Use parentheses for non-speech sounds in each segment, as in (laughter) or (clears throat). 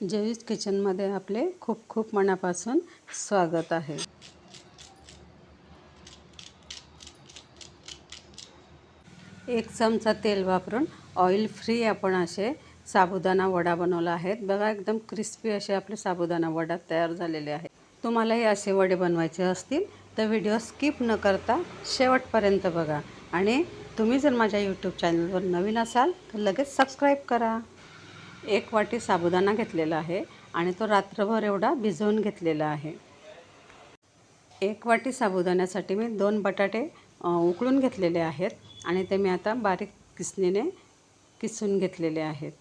जवीस किचनमध्ये आपले खूप खूप मनापासून स्वागत आहे. एक चमचा तेल वापरून ऑइल फ्री आपण असे साबुदाणा वडा बनवला आहेत. बघा एकदम क्रिस्पी असे आपले साबुदाणा वडा तयार झालेले आहेत. तुम्हालाही असे वडे बनवायचे असतील तर व्हिडिओ स्किप न करता शेवटपर्यंत बघा. आणि तुम्ही जर माझ्या यूट्यूब चॅनलवर नवीन असाल तर लगेच सबस्क्राईब करा. एक वाटी साबुदाणा घेतलेला आहे आणि तो रात्रभर एवढा भिजवून घेतलेला आहे. एक वाटी साबुदाण्यासाठी मी दोन बटाटे उकळून घेतलेले आहेत आणि ते मी आता बारीक किसणीने किसून घेतलेले आहेत.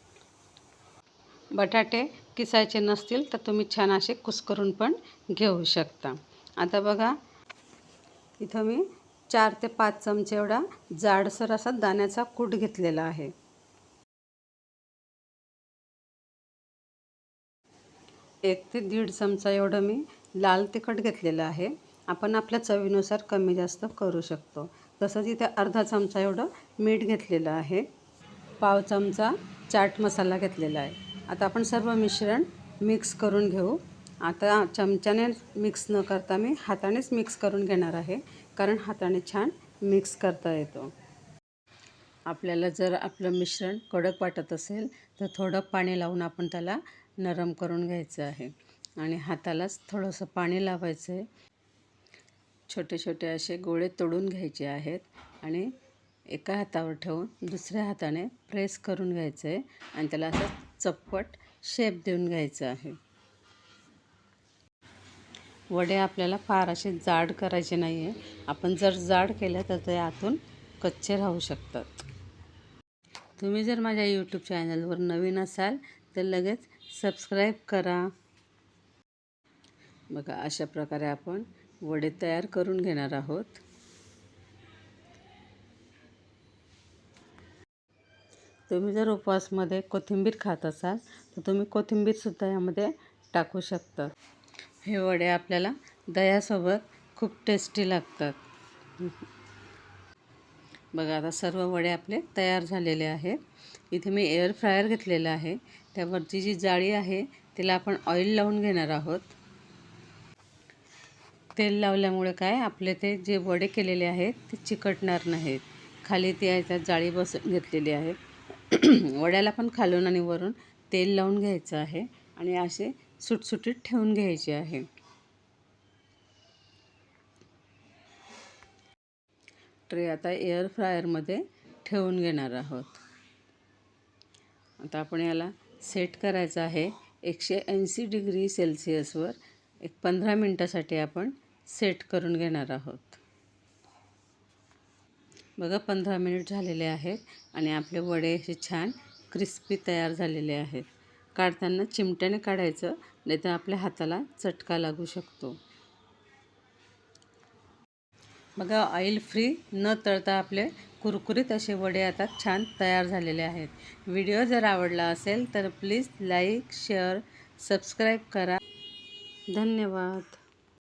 बटाटे किसायचे नसतील तर तुम्ही छान असे कुस्करून पण घेऊ शकता. आता बघा इथं मी चार ते पाच चमचे एवढा जाडसर असा दाण्याचा कूट घेतलेला आहे. एक ते दीड चमचा एवढं मी लाल तिखट घेतलेलं आहे. आपण आपल्या चवीनुसार कमी जास्त करू शकतो. तसंच इथे अर्धा चमचा एवढं मीठ घेतलेलं आहे. पाव चमचा चाट मसाला घेतलेला आहे. आता आपण सर्व मिश्रण मिक्स करून घेऊ. आता चमच्याने मिक्स न करता मी हातानेच मिक्स करून घेणार आहे. कारण हाताने छान मिक्स करता येतो. आपल्याला जर आपलं मिश्रण कडक वाटत असेल तर थोडं पाणी लावून आपण त्याला नरम करून घ्यायचं आहे. आणि हातालाच थोडंसं पाणी लावायचं आहे छोटे छोटे असे गोळे तोडून घ्यायचे आहेत. आणि एका हातावर ठेवून दुसऱ्या हाताने प्रेस करून घ्यायचं आहे आणि त्याला असं चप्पट शेप देऊन घ्यायचं आहे. वडे आपल्याला फार असे जाड करायचे नाही आहे आपण जर जाड केलं तर ते आतून कच्चे राहू शकतात. तुम्ही जर माझ्या यूट्यूब चॅनलवर नवीन असाल तर लगेच सबस्क्राईब करा. बघा अशा प्रकारे आपण वडे तयार करून घेणार आहोत. तुम्ही जर उपवासमध्ये कोथिंबीर खात असाल तर तुम्ही कोथिंबीरसुद्धा यामध्ये टाकू शकता. हे वडे आपल्याला दह्यासोबत खूप टेस्टी लागतात. बघा आता सर्व वडे आपले तयार झालेले आहेत. इथे मी एअर फ्रायर घेतलेलं आहे. त्यावरची जी जाळी आहे तिला आपण ऑइल लावून घेणार आहोत. तेल लावल्यामुळे काय आपले ते जे वडे केलेले आहेत ते चिकटणार नाहीत. खाली ती आहे त्यात जाळी बसून घेतलेली आहे. (clears throat) वड्याला पण खालून आणि वरून तेल लावून घ्यायचं आहे आणि असे सुटसुटीत ठेवून घ्यायचे आहे. ट्रे आता एअर फ्रायरमध्ये ठेवून घेणार आहोत. आता आपण याला सेट करायचं आहे. एकशे ऐंशी डिग्री सेल्सिअसवर एक पंधरा मिनटासाठी आपण सेट करून घेणार आहोत. बघा पंधरा मिनिट झालेले आहेत आणि आपले वडे असे छान क्रिस्पी तयार झालेले आहेत. काढताना चिमट्याने काढायचं नाही तर आपल्या हाताला चटका लागू शकतो. बघा ऑइल फ्री न तळता आपले कुरकुरीत असे वडे आता छान तयार झालेले आहेत. व्हिडिओ जर आवडला असेल तर प्लीज लाईक शेअर सबस्क्राईब करा. धन्यवाद.